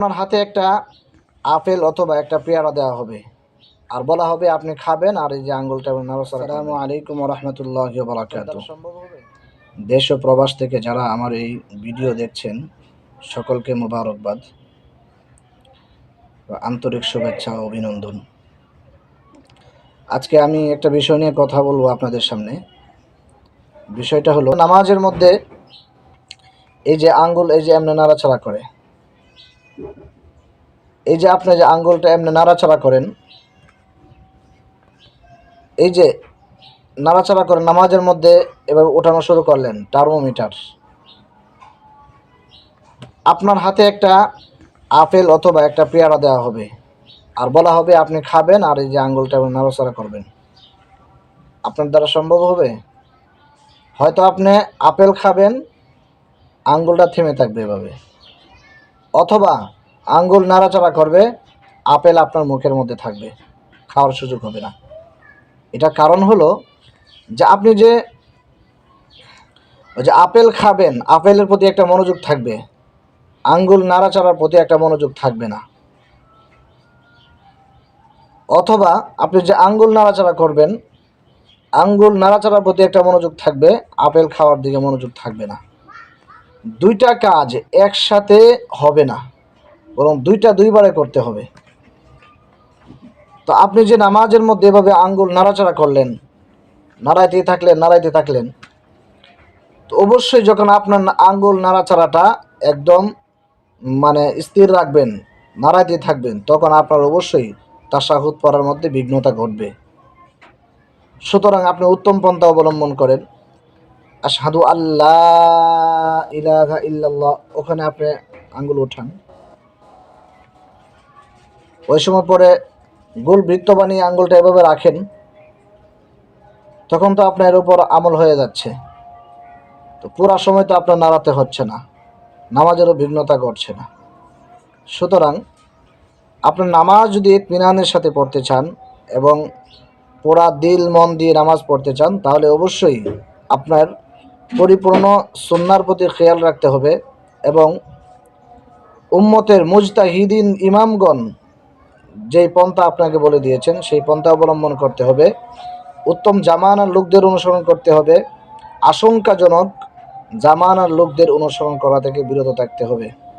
আপনার হাতে একটা আপেল অথবা একটা পেয়ারা দেওয়া হবে। আর বলা হবে আপনি খাবেন আর এই যে আঙ্গুলটা আসসালামু আলাইকুম রহমতুল্লাহ বারাকাত সম্ভব দেশ ও প্রবাস থেকে যারা আমার এই ভিডিও দেখছেন সকলকে মোবারকবাদ। আন্তরিক শুভেচ্ছা ও অভিনন্দন। আজকে আমি একটা বিষয় নিয়ে কথা বলব আপনাদের সামনে। বিষয়টা হলো নামাজের মধ্যে এই যে আঙ্গুল এই যে এমনি নাড়াচাড়া করে এই যে আপনি যে আঙ্গুলটা এমনি নাড়াচাড়া করেন, এই যে নাড়াচাড়া করে নামাজের মধ্যে এবার ওঠানো শুরু করলেন, টার্মোমিটার। আপনার হাতে একটা আপেল অথবা একটা পেয়ারা দেওয়া হবে। আর বলা হবে আপনি খাবেন আর এই যে আঙ্গুলটা নাড়াচাড়া করবেন। আপনার দ্বারা সম্ভব হবে? হয়তো আপনি আপেল খাবেন, আঙ্গুলটা থেমে থাকবে এভাবে। অথবা আঙ্গুল নাড়াচাড়া করবে, আপেল আপনার মুখের মধ্যে থাকবে। খাওয়ার সুযোগ হবে না। এটা কারণ হলো যে আপনি যে যে আপেল খাবেন, আপেলের প্রতি একটা মনোযোগ থাকবে। আঙ্গুল নাড়াচাড়ার প্রতি একটা মনোযোগ থাকবে না। অথবা আপনি যে আঙ্গুল নাড়াচাড়া করবেন, আঙ্গুল নাড়াচাড়ার প্রতি একটা মনোযোগ থাকবে, আপেল খাওয়ার দিকে মনোযোগ থাকবে না। দুইটা কাজ একসাথে হবে না। বরং দুইটা দুইবারে করতে হবে। তো আপনি যে নামাজের মধ্যে এভাবে আঙ্গুল নাড়াচাড়া করলেন নাড়াইতে থাকলেন নাড়াইতে থাকলেন, তো অবশ্যই যখন আপনার আঙ্গুল নাড়াচাড়াটা একদম মানে স্থির রাখবেন, নাড়াইতে থাকবেন, তখন আপনার অবশ্যই তাসাহুদ পড়ার মধ্যে বিঘ্নতা ঘটবে। সুতরাং আপনি উত্তম পন্থা অবলম্বন করেন। আশহাদু আল্লাহ ইলাহা ইল্লাল্লাহ। ওখানে আপনি আঙ্গুল ওঠান। ওই সময় পরে গোল বৃত্ত বানিয়ে আঙ্গুলটা এভাবে রাখেন, তখন তো আপনার উপর আমল হয়ে যাচ্ছে। তো পুরা সময় তো আপনার নাড়াতে হচ্ছে না, নামাজেরও বিঘ্নতা ঘটছে না। সুতরাং আপনার নামাজ যদি ইতমিনানের সাথে পড়তে চান এবং পোড়া দিল, মন দিয়ে নামাজ পড়তে চান, তাহলে অবশ্যই আপনার পরিপূর্ণ সুন্নার প্রতি খেয়াল রাখতে হবে এবং উম্মতের মুজতাহিদিন ইমামগণ যেই পন্থা আপনাকে বলে দিয়েছেন, সেই পন্থা অবলম্বন করতে হবে। উত্তম জামানার লোকদের অনুসরণ করতে হবে। আশঙ্কাজনক জামানার লোকদের অনুসরণ করা থেকে বিরত থাকতে হবে।